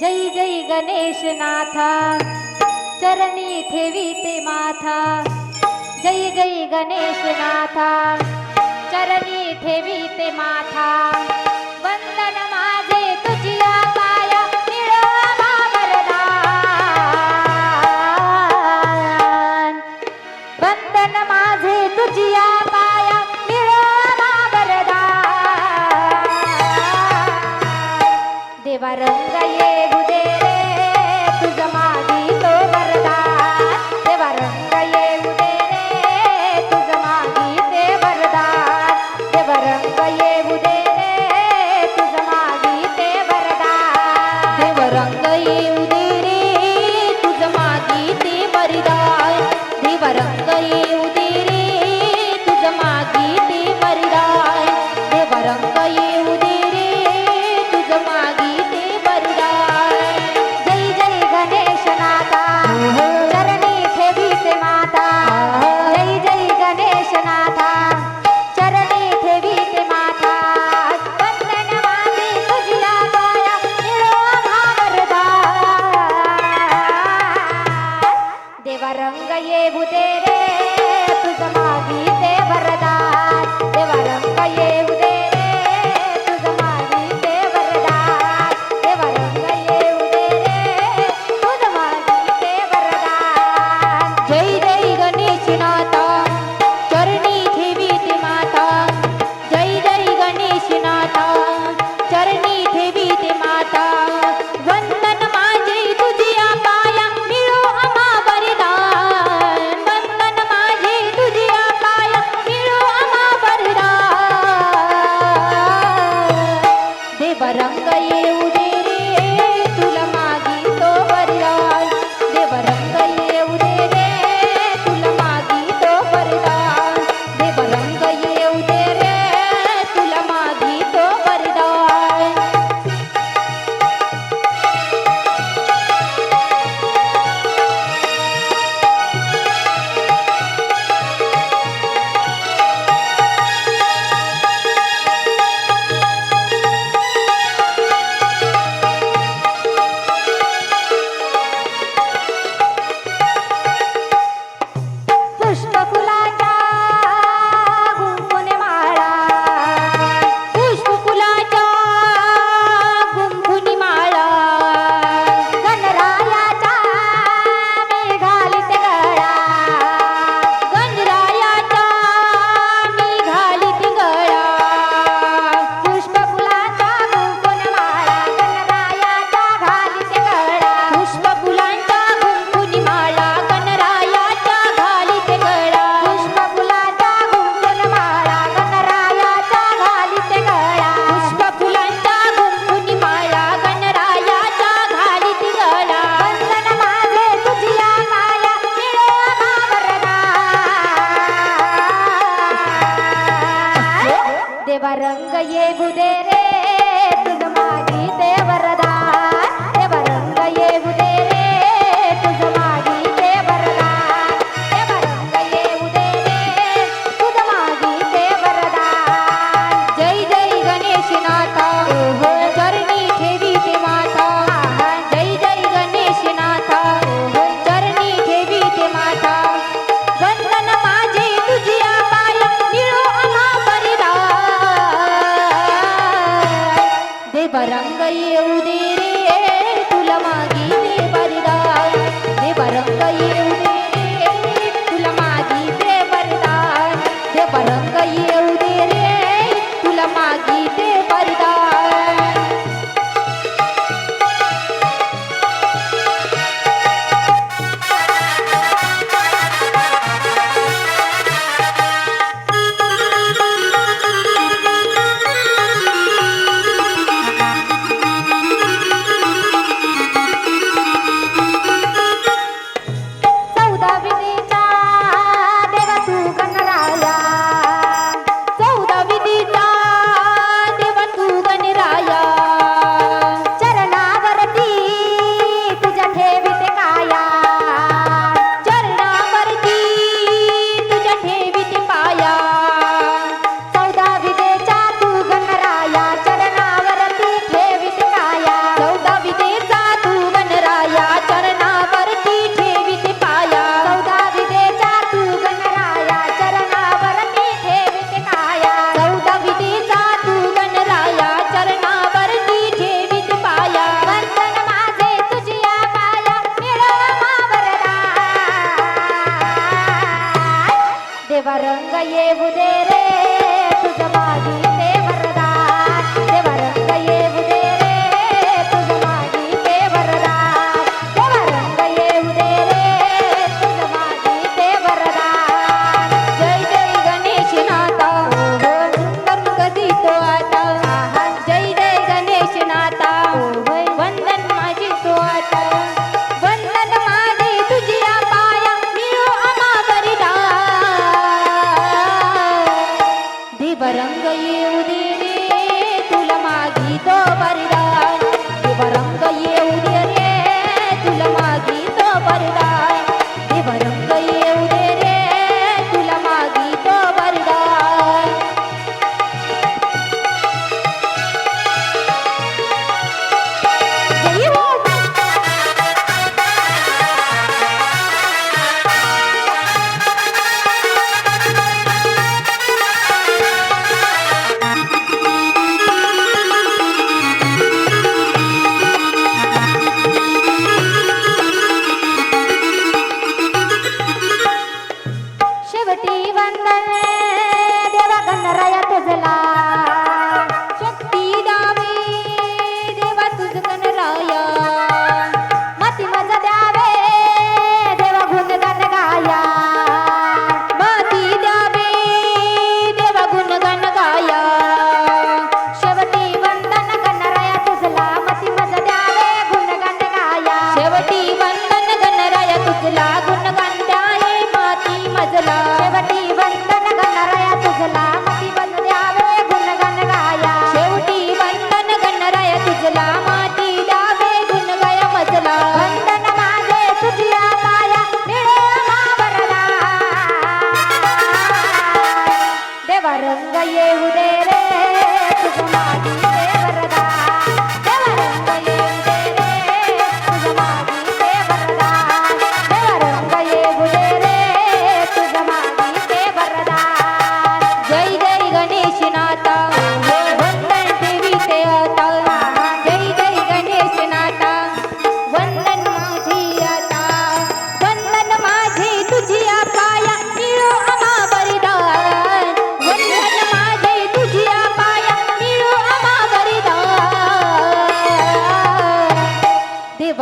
जय जय गणेशनाथा. चरणी ठेवी ते माथा. जय जय गणेशनाथा. चरणी ठेवी ते माथा. वंदना রাধা దేవరంగ ఏ బుదేరే తులమాగి దేవర ಪರಂಗಯ್ಯ ಉದಿರೇ ಕುಲಮಾಗಿ barbaridad. தருங்க ஏவுதேரே சுகமாடி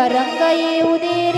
ರಂಗ ಏವುದೇ